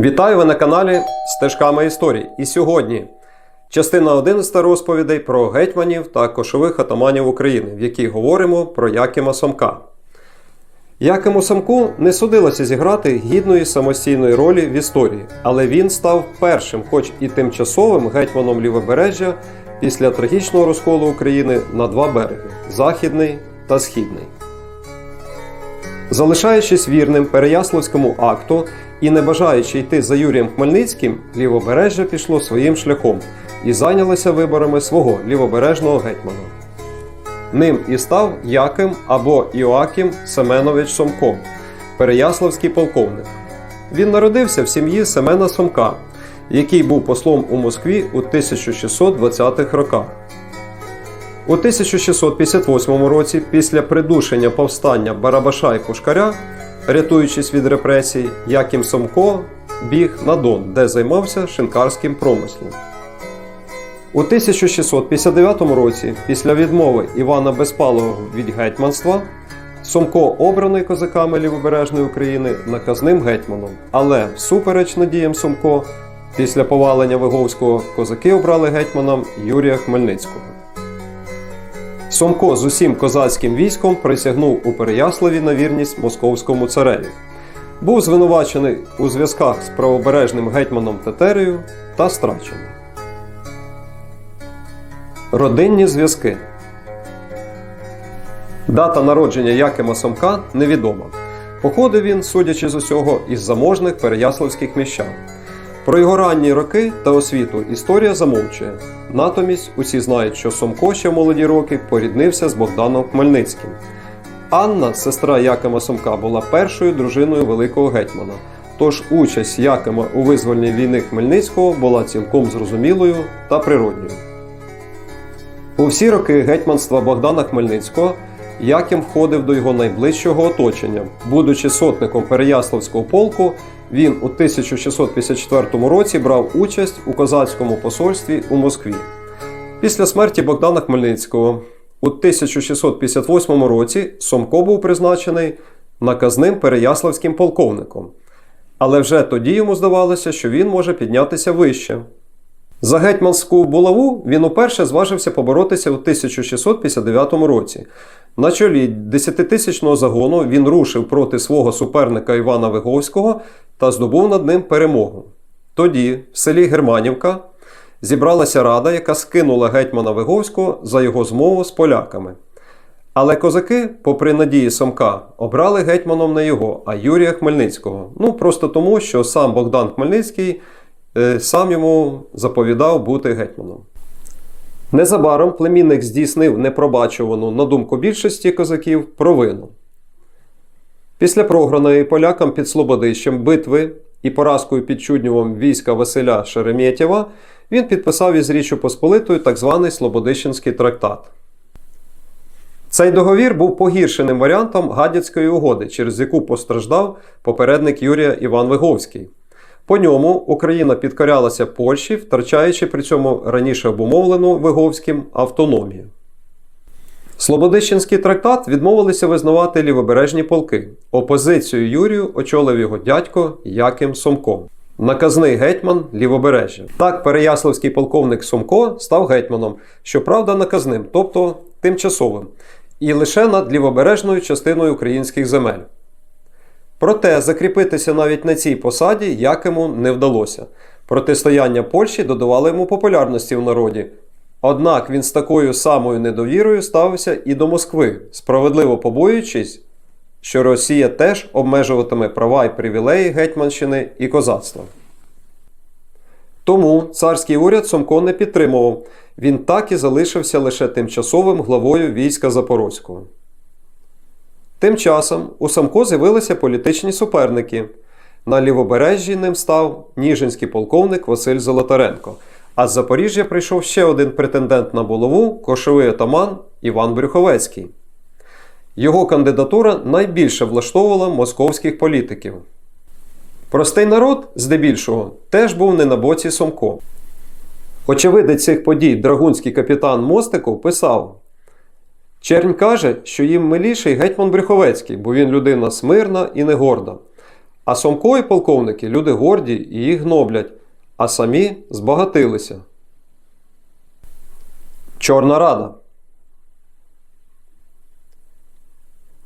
Вітаю ви на каналі Стежками історії. І сьогодні частина 11 розповідей про гетьманів та кошових атаманів України, в якій говоримо про Якима Сомка. Якиму Самку не судилося зіграти гідної самостійної ролі в історії, але він став першим, хоч і тимчасовим гетьманом лівобережжя після трагічного розколу України на два береги західний та східний. Залишаючись вірним Переяславському акту і не бажаючи йти за Юрієм Хмельницьким, лівобережжя пішло своїм шляхом і зайнялося виборами свого лівобережного гетьмана. Ним і став Яким або Іоаким Семенович Сомко, переяславський полковник. Він народився в сім'ї Семена Сомка, який був послом у Москві у 1620-х роках. У 1658 році, після придушення повстання Барабаша і Пушкаря, рятуючись від репресій, Яким Сомко біг на Дон, де займався шинкарським промислом. У 1659 році, після відмови Івана Безпалого від гетьманства, Сомко обраний козаками Лівобережної України наказним гетьманом. Але всупереч надіям Сомко, після повалення Виговського козаки обрали гетьманом Юрія Хмельницького. Сомко з усім козацьким військом присягнув у Переяславі на вірність московському цареві. Був звинувачений у зв'язках з правобережним гетьманом Тетерею та страчений. Родинні зв'язки. Дата народження Якима Сомка невідома. Походив він, судячи з усього, із заможних переяславських міщан. Про його ранні роки та освіту історія замовчує. Натомість усі знають, що Сомко ще в молоді роки поріднився з Богданом Хмельницьким. Анна, сестра Якима Сомка, була першою дружиною великого гетьмана. Тож участь Якима у визвольній війни Хмельницького була цілком зрозумілою та природньою. У всі роки гетьманства Богдана Хмельницького Яким входив до його найближчого оточення. Будучи сотником Переяславського полку, він у 1654 році брав участь у козацькому посольстві у Москві. Після смерті Богдана Хмельницького у 1658 році Сомко був призначений наказним переяславським полковником. Але вже тоді йому здавалося, що він може піднятися вище. За гетьманську булаву він уперше зважився поборотися у 1659 році. На чолі десятитисячного загону він рушив проти свого суперника Івана Виговського та здобув над ним перемогу. Тоді, в селі Германівка, зібралася рада, яка скинула гетьмана Виговського за його змову з поляками. Але козаки, попри надії Сомка, обрали гетьманом не його, а Юрія Хмельницького. Ну просто тому, що сам Богдан Хмельницький е, сам йому заповідав бути гетьманом. Незабаром племінник здійснив непробачувану, на думку більшості козаків, провину. Після програної полякам під Слободищем битви і поразкою під Чуднєвом війська Василя Шереметєва він підписав із Річчю Посполитою так званий Слободищенський трактат. Цей договір був погіршеним варіантом Гадяцької угоди, через яку постраждав попередник Юрія Іван Виговський. По ньому Україна підкорялася Польщі, втрачаючи при цьому раніше обумовлену Виговським автономію. Слободищенський трактат відмовилися визнавати лівобережні полки. Опозицію Юрію очолив його дядько Яким Сомко, наказний гетьман лівобережжя. Так, переяславський полковник Сомко став гетьманом, щоправда, наказним, тобто тимчасовим, і лише над лівобережною частиною українських земель. Проте закріпитися навіть на цій посаді Якиму не вдалося. Протистояння Польщі додавало йому популярності в народі. Однак він з такою самою недовірою ставився і до Москви, справедливо побоюючись, що Росія теж обмежуватиме права і привілеї Гетьманщини і козацтва. Тому царський уряд Сомко не підтримував, він так і залишився лише тимчасовим главою війська Запорозького. Тим часом у Самко з'явилися політичні суперники. На лівобережжі ним став ніжинський полковник Василь Золотаренко. А з Запоріжжя прийшов ще один претендент на булаву кошовий отаман Іван Брюховецький. Його кандидатура найбільше влаштовувала московських політиків. Простий народ, здебільшого, теж був не на боці Сомко. Очевидець цих подій драгунський капітан Мостиков писав. Чернь каже, що їм миліший гетьман Брюховецький, бо він людина смирна і негорда. А Сомко і полковники люди горді і їх гноблять, а самі збагатилися. Чорна Рада.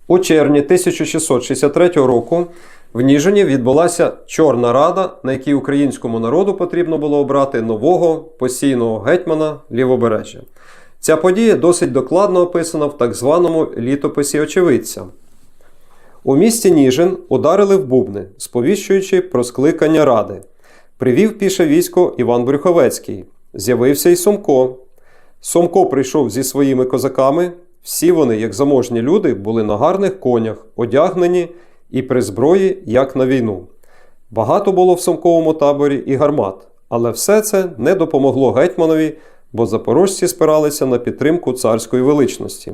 У червні 1663 року в Ніжині відбулася Чорна Рада, на якій українському народу потрібно було обрати нового постійного гетьмана лівобережжя. Ця подія досить докладно описана в так званому літописі очевидця. У місті Ніжин ударили в бубни, сповіщуючи про скликання ради. Привів піше військо Іван Брюховецький. З'явився й Сомко. Сомко прийшов зі своїми козаками. Всі вони, як заможні люди, були на гарних конях, одягнені і при зброї, як на війну. Багато було в Сомковому таборі і гармат, але все це не допомогло гетьманові, бо запорожці спиралися на підтримку царської величності.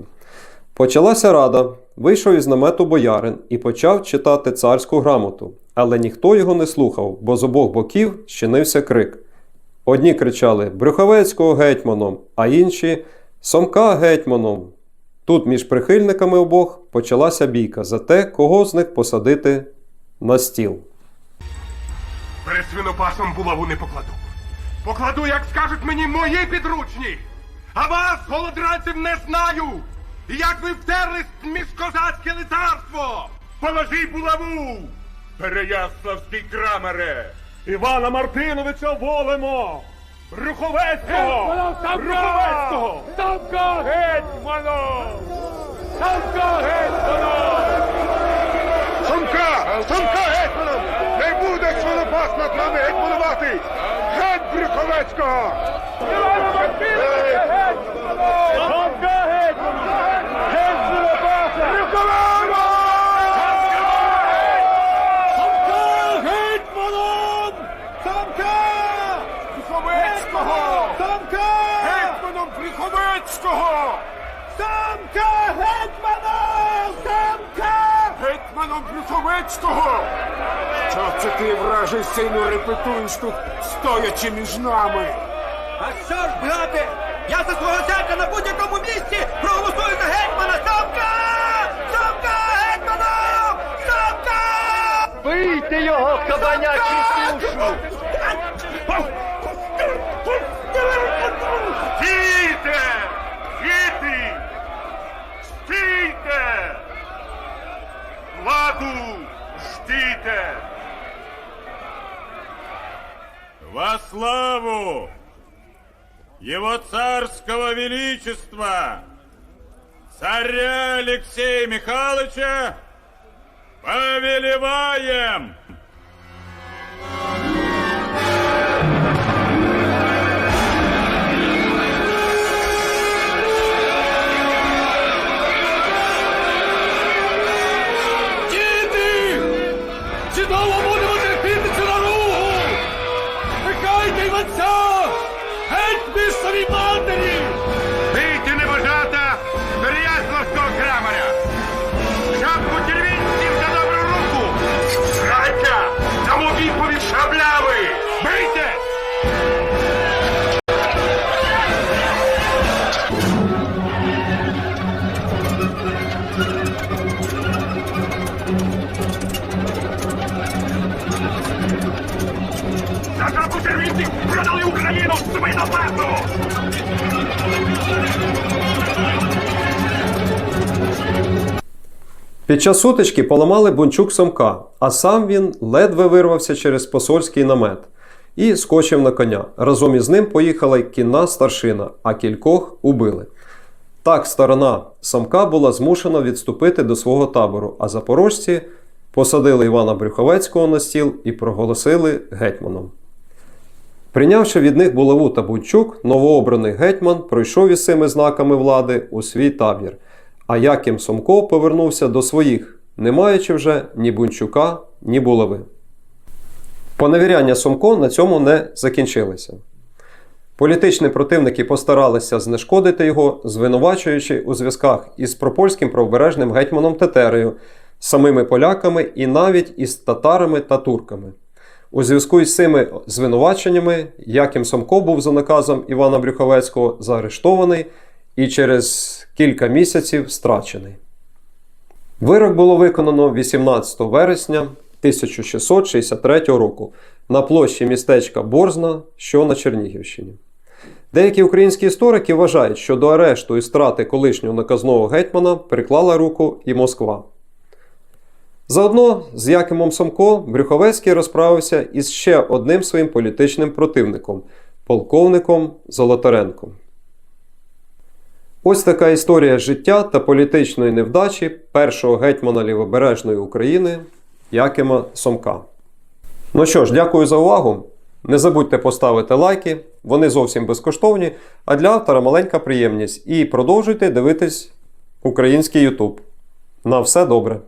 Почалася рада, вийшов із намету боярин і почав читати царську грамоту, але ніхто його не слухав, бо з обох боків щинився крик. Одні кричали Брюховецького гетьманом, а інші Сомка гетьманом. Тут між прихильниками обох почалася бійка за те, кого з них посадити на стіл. Перед свинопасом булаву не покладу. Покладу, як скажуть мені мої підручні. А вас, голодранців, не знаю. Як ви втерлись між козацьке лицарство. Положи булаву. Переяславський крамере. Івана Мартиновича волимо! Руховецького! Руховецького! Самка гетьману! Самка гетьмана! Самка! Самка гетьманом! Не буде свинопас над нами гетьманувати! Геть Брюховецького! Івана Мартиновича гетьмана! Самка гетьмана! Геть Свинопаса! Руховецького! Самка гетьманом! Самка! Брюховецького! Самка! Гетьманом Брюховецького! Самка гетьманом! Самка! Гетьманом Брюховецького! Що це ти, вражий сину, репетуєш тут, стоячи між нами? А що ж, брате, я за свого зяка на будь-якому місці проголосую за гетьмана Самка! Самка гетьмана! Самка! Бийте його, кабанячий душу! Стійте! Діти! Стійте! Владу ждите! Во славу Его царского величества, царя Алексея Михайловича, повелеваем! Під час сутички поламали бунчук Сомка, а сам він ледве вирвався через посольський намет і скочив на коня. Разом із ним поїхала й кінна старшина, а кількох убили. Так сторона Самка була змушена відступити до свого табору, а запорожці посадили Івана Брюховецького на стіл і проголосили гетьманом. Прийнявши від них булаву та бунчук, новообраний гетьман пройшов із цими знаками влади у свій табір, а Яким Сомко повернувся до своїх, не маючи вже ні бунчука, ні булави. Поневіряння Сомко на цьому не закінчилися. Політичні противники постаралися знешкодити його, звинувачуючи у зв'язках із пропольським правобережним гетьманом Тетерею, самими поляками і навіть із татарами та турками. У зв'язку із цими звинуваченнями Яким Сомко був за наказом Івана Брюховецького заарештований і через кілька місяців страчений. Вирок було виконано 18 вересня 1663 року на площі містечка Борзна, що на Чернігівщині. Деякі українські історики вважають, що до арешту і страти колишнього наказного гетьмана приклала руку і Москва. Заодно з Якимом Сомко Брюховецький розправився із ще одним своїм політичним противником полковником Золотаренком. Ось така історія життя та політичної невдачі першого гетьмана Лівобережної України Якима Сомка. Ну що ж, дякую за увагу. Не забудьте поставити лайки, вони зовсім безкоштовні, а для автора маленька приємність. І продовжуйте дивитись український YouTube. На все добре!